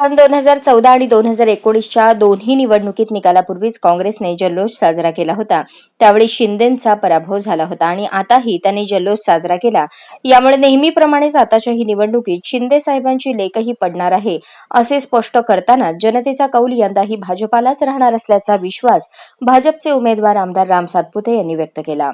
सन दोन हजार चौदा आणि दोन हजार एकोणीसच्या दोन्ही निवडणुकीत निकालापूर्वीच काँग्रेसने जल्लोष साजरा केला होता. त्यावेळी शिंदेंचा पराभव झाला होता आणि आताही त्यांनी जल्लोष साजरा केला. यामुळे नेहमीप्रमाणेच आताच्याही निवडणुकीत शिंदे साहेबांची लेखही पडणार आहे असे स्पष्ट करताना जनतेचा कौल यंदाही भाजपालाच राहणार असल्याचा विश्वास भाजपचे उमेदवार आमदार राम सातपुते यांनी व्यक्त केला.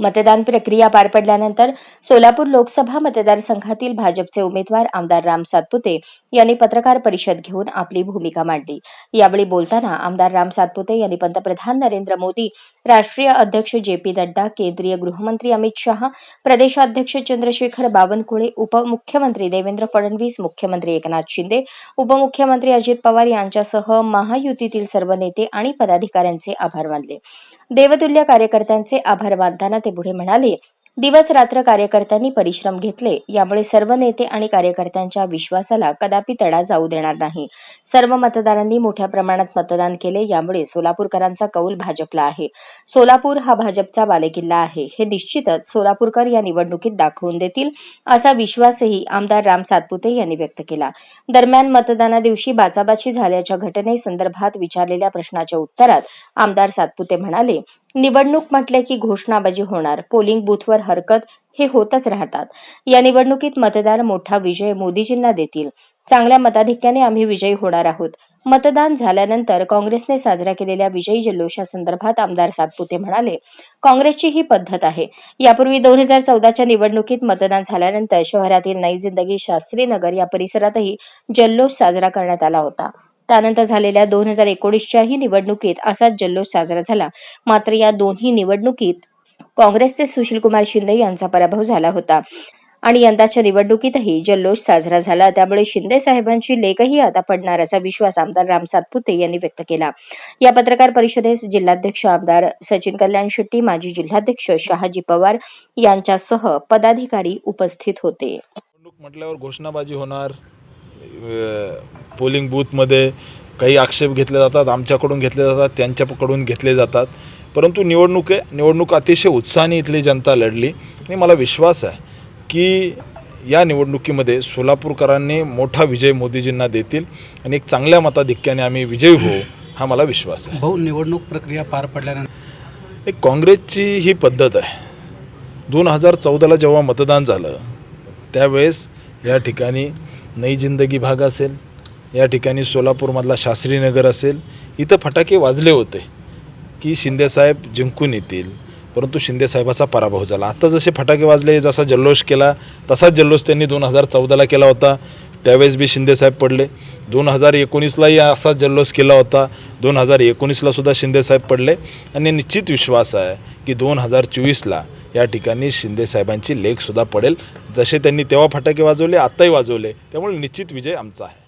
मतदान प्रक्रिया पार पडल्यानंतर सोलापूर लोकसभा मतदारसंघातील भाजपचे उमेदवार आमदार राम सातपुते यांनी पत्रकार परिषद घेऊन आपली भूमिका मांडली. यावेळी बोलताना आमदार राम सातपुते यांनी पंतप्रधान नरेंद्र मोदी राष्ट्रीय अध्यक्ष जे पी नड्डा केंद्रीय गृहमंत्री अमित शहा प्रदेशाध्यक्ष चंद्रशेखर बावनकुळे उपमुख्यमंत्री देवेंद्र फडणवीस मुख्यमंत्री एकनाथ शिंदे उपमुख्यमंत्री अजित पवार यांच्यासह महायुतीतील सर्व नेते आणि पदाधिकाऱ्यांचे आभार मानले. देवतुल्य कार्यकर्त्यांचे आभार मानताना ते पुढे म्हणाले दिवस रात्र कार्यकर्त्यांनी परिश्रम घेतले. यामुळे सर्व नेते आणि कार्यकर्त्यांच्या विश्वासाला कदापि तडा जाऊ देणार नाही. सर्व मतदारांनी मोठ्या प्रमाणात मतदान केले. यामुळे सोलापूरकरांचा कौल भाजपला आहे. सोलापूर हा भाजपचा बालेकिल्ला आहे. हे निश्चितच सोलापूरकर या निवडणुकीत दाखवून देतील असा विश्वासही आमदार राम सातपुते यांनी व्यक्त केला. दरम्यान मतदाना दिवशी बाचाबाची झाल्याच्या घटनेसंदर्भात विचारलेल्या प्रश्नाच्या उत्तरात आमदार सातपुते म्हणाले निवडणूक म्हटले की घोषणाबाजी होणार. पोलिंग बूथवर हरकत हे होतच राहतात. या निवडणुकीत मतदार मोठा विजय मोदीजींना देतील. चांगल्या मताधिक्याने आम्ही विजयी होणार आहोत. मतदान झाल्यानंतर काँग्रेसने साजऱ्या केलेल्या विजयी जल्लोषासंदर्भात आमदार सातपुते म्हणाले काँग्रेसची ही पद्धत आहे. यापूर्वी दोन हजार चौदाच्या निवडणुकीत मतदान झाल्यानंतर शहरातील नई जिंदगी शास्त्री नगर या परिसरातही जल्लोष साजरा करण्यात आला होता. त्यानंतर झालेल्या दोन हजार एकोणीसच्याही निवडणुकीत असाच जल्लोष साजरा झाला. मात्र या दोन्ही निवडणुकीत काँग्रेसचे सुशीलकुमार शिंदे यांचा पराभव झाला होता. आणि यंदाच्या निवडणुकीतही जल्लोष साजरा झाला. त्यामुळे शिंदे साहेबांची लेखही आता पडणार असा विश्वास आमदार राम सातपुते यांनी व्यक्त केला. या पत्रकार परिषदेस जिल्हाध्यक्ष आमदार सचिन कल्याण शेट्टी माजी जिल्हाध्यक्ष शहाजी पवार यांच्यासह पदाधिकारी उपस्थित होते. म्हटल्यावर घोषणाबाजी होणार पोलिंग बूथमध्ये काही आक्षेप घेतले जातात आमच्याकडून घेतले जातात त्यांच्याकडून घेतले जातात. परंतु निवडणूक आहे निवडणूक अतिशय उत्साहाने इथली जनता लढली. आणि मला विश्वास आहे की या निवडणुकीमध्ये सोलापूरकरांनी मोठा विजय मोदीजींना देतील आणि एक चांगल्या मताधिक्याने आम्ही विजयी होऊ हा मला विश्वास आहे. भाऊ निवडणूक प्रक्रिया पार पडल्यानंतर एक काँग्रेसची ही पद्धत आहे. दोन हजार चौदाला जेव्हा मतदान झालं त्यावेळेस या ठिकाणी नई जिंदगी भाग असेल या ठिकाणी सोलापूरमधला शास्त्रीनगर असेल इथं फटाके वाजले होते की शिंदेसाहेब जिंकून येतील. परंतु शिंदेसाहेबाचा पराभव झाला. आता जसे फटाके वाजले जसा जल्लोष केला तसाच जल्लोष त्यांनी दोन हजार चौदाला केला होता. त्यावेळेस बी शिंदेसाहेब पडले. दोन हजार एकोणीसलाही असाच जल्लोष केला होता. दोन हजार एकोणीसला सुद्धा शिंदेसाहेब पडले. आणि निश्चित विश्वास आहे की दोन हजार चोवीसला या ठिकाणी शिंदेसाहेबांची लेखसुद्धा पडेल. जसे त्यांनी तेव्हा फटाके वाजवले आत्ताही वाजवले. त्यामुळे निश्चित विजय आमचा आहे.